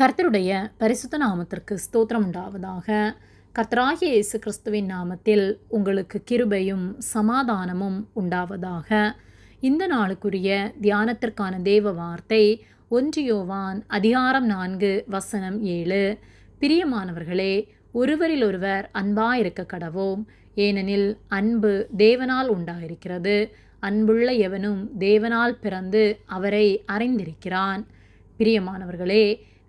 கர்த்தருடைய பரிசுத்த நாமத்திற்கு ஸ்தோத்திரம் உண்டாவதாக. கர்த்தராகிய இயேசு கிறிஸ்துவின் நாமத்தில் உங்களுக்கு கிருபையும் சமாதானமும் உண்டாவதாக. இந்த நாளுக்குரிய தியானத்திற்கான தேவ வார்த்தை ஒன்றியோவான் அதிகாரம் நான்கு வசனம் ஏழு. பிரியமானவர்களே ஒருவரில் ஒருவர் அன்பாயிருக்க கடவோம். ஏனெனில் அன்பு தேவனால் உண்டாயிருக்கிறது. அன்புள்ள எவனும் தேவனால் பிறந்து அவரை அறிந்திருக்கிறான். பிரியமானவர்களே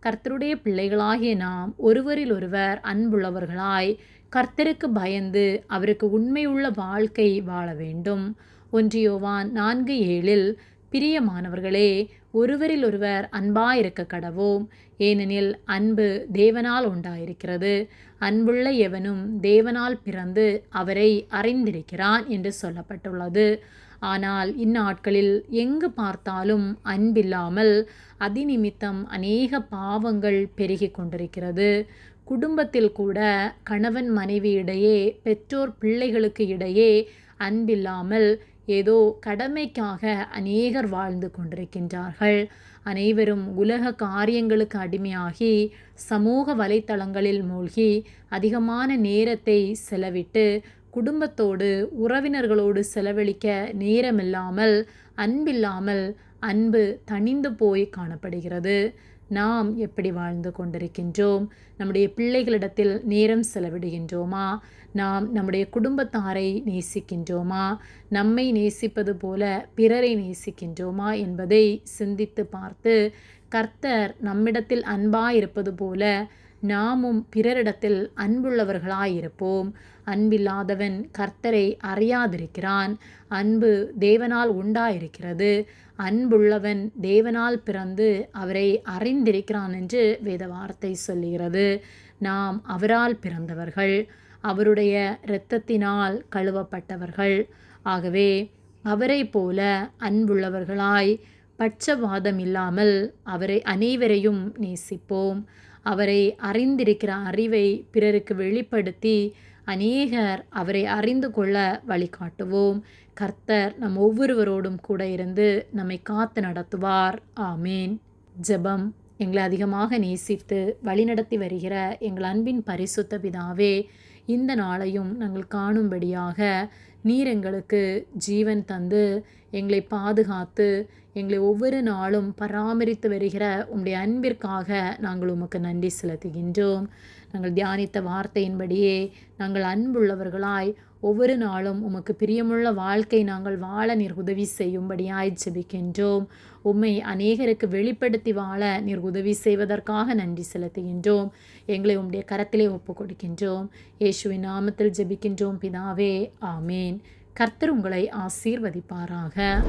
கர்த்தருடைய பிள்ளைகளாகிய நாம் ஒருவரில் ஒருவர் அன்புள்ளவர்களாய் கர்த்தருக்கு பயந்து அவருக்கு உண்மையுள்ள வாழ்க்கை வாழ வேண்டும். ஒன்றியோவான் நான்கு ஏழில் பிரியமானவர்களே ஒருவரில் ஒருவர் அன்பாயிருக்க கடவோம். ஏனெனில் அன்பு தேவனால் உண்டாயிருக்கிறது. அன்புள்ள எவனும் தேவனால் பிறந்து அவரை அறிந்திருக்கிறான் என்று சொல்லப்பட்டுள்ளது. ஆனால் இந்நாட்களில் எங்கு பார்த்தாலும் அன்பில்லாமல் அதிநிமித்தம் அநேக பாவங்கள் பெருகி கொண்டிருக்கிறது. குடும்பத்தில் கூட கணவன் மனைவி இடையே பெற்றோர் பிள்ளைகளுக்கு இடையே அன்பில்லாமல் ஏதோ கடமைக்காக அநேகர் வாழ்ந்து கொண்டிருக்கின்றார்கள். அனைவரும் உலக காரியங்களுக்கு அடிமையாகி சமூக வலைத்தளங்களில் மூழ்கி அதிகமான நேரத்தை செலவிட்டு குடும்பத்தோடு உறவினர்களோடு செலவழிக்க நேரமில்லாமல் அன்பில்லாமல் அன்பு தணிந்து போய் காணப்படுகிறது. நாம் எப்படி வாழ்ந்து கொண்டிருக்கின்றோம்? நம்முடைய பிள்ளைகளிடத்தில் நேரம் செலவிடுகின்றோமா? நாம் நம்முடைய குடும்பத்தாரை நேசிக்கின்றோமா? நம்மை நேசிப்பது போல பிறரை நேசிக்கின்றோமா என்பதை சிந்தித்து பார்த்து கர்த்தர் நம்மிடத்தில் அன்பாயிருப்பது போல நாமும் பிறரிடத்தில் அன்புள்ளவர்களாயிருப்போம். அன்பில்லாதவன் கர்த்தரை அறியாதிருக்கிறான். அன்பு தேவனால் உண்டாயிருக்கிறது. அன்புள்ளவன் தேவனால் பிறந்து அவரை அறிந்திருக்கிறான் என்று வேத வார்த்தை சொல்லுகிறது. நாம் அவரால் பிறந்தவர்கள் அவருடைய இரத்தத்தினால் கழுவப்பட்டவர்கள். ஆகவே அவரை போல அன்புள்ளவர்களாய் பட்சவாதம் இல்லாமல் அவரை அனைவரையும் நேசிப்போம். அவரை அறிந்திருக்கிற அறிவை பிறருக்கு வெளிப்படுத்தி அநேகர் அவரை அறிந்து கொள்ள வழிகாட்டுவோம். கர்த்தர் நம் ஒவ்வொருவரோடும் கூட இருந்து நம்மை காத்து நடத்துவார். ஆமேன். ஜெபம் எங்களை அதிகமாக நேசித்து வழிநடத்தி வருகிற எங்கள் அன்பின் பரிசுத்த பிதாவே இந்த நாளையும் நாங்கள் காணும்படியாக நீர் எங்களுக்கு ஜீவன் தந்து எங்களை பாதுகாத்து எங்களை ஒவ்வொரு நாளும் பராமரித்து வருகிற உம்முடைய அன்பிற்காக நாங்கள் உமக்கு நன்றி செலுத்துகின்றோம். நாங்கள் தியானித்த வார்த்தையின்படியே நாங்கள் அன்புள்ளவர்களாய் ஒவ்வொரு நாளும் உமக்கு பிரியமுள்ள வாழ்க்கை நாங்கள் வாழ நீர் உதவி செய்யும்படியாய் ஜெபிக்கின்றோம். உம்மை அநேகருக்கு வெளிப்படுத்தி வாழ நீர் உதவி செய்வதற்காக நன்றி செலுத்துகின்றோம். எங்களை உம்முடைய கரத்திலே ஒப்பு கொடுக்கின்றோம். இயேசுவின் நாமத்தில் ஜெபிக்கின்றோம். பிதாவே ஆமேன். கர்த்தர் உங்களை ஆசீர்வதிப்பாராக.